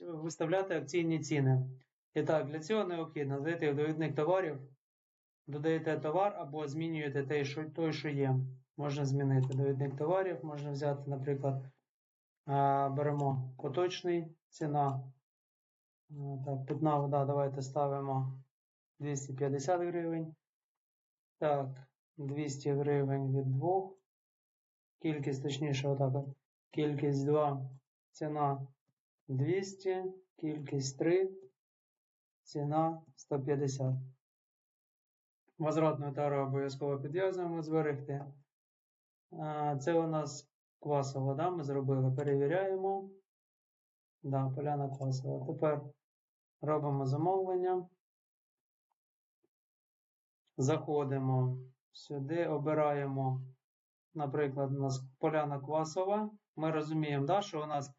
виставляти акційні ціни. І так, для цього необхідно зайти в довідник товарів, додаєте товар або змінюєте той, що, той, що є. Можна змінити довідник товарів, можна взяти, наприклад, беремо поточний ціна. Так, питна вода, давайте ставимо 250 гривень. Так, 200 гривень від двох. Кількість, точніше, отак. Кількість 2, ціна 200, кількість 3, ціна 150. Возвратну тару обов'язково підв'язуємо зберегти. Це у нас квасова, да, ми зробили. Перевіряємо. Да, поляна квасова. Тепер робимо замовлення. Заходимо сюди, обираємо, наприклад, у нас поляна квасова. Ми розуміємо, да, що у нас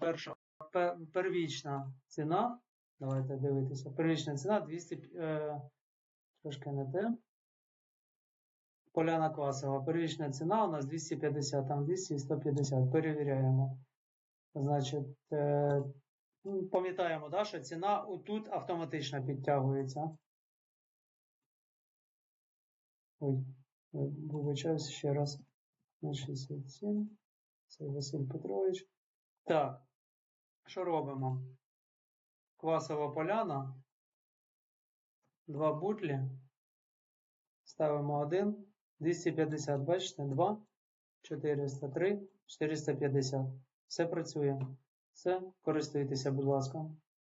перша, пе- первічна ціна. Давайте дивитися. Первічна ціна 200, е, трошки не те. Поляна квасова. Первічна ціна у нас 250, там 200 і 150. Перевіряємо. Значить, е, ну, пам'ятаємо, да, що ціна тут автоматично підтягується. Ой, вибачаюсь ще раз. На 67. Це Василь Петрович. Так, що робимо? Квасова поляна. Два бутлі. Ставимо один. 250, бачите? 2, 403, 450. Все працює. Все, користуйтеся, будь ласка.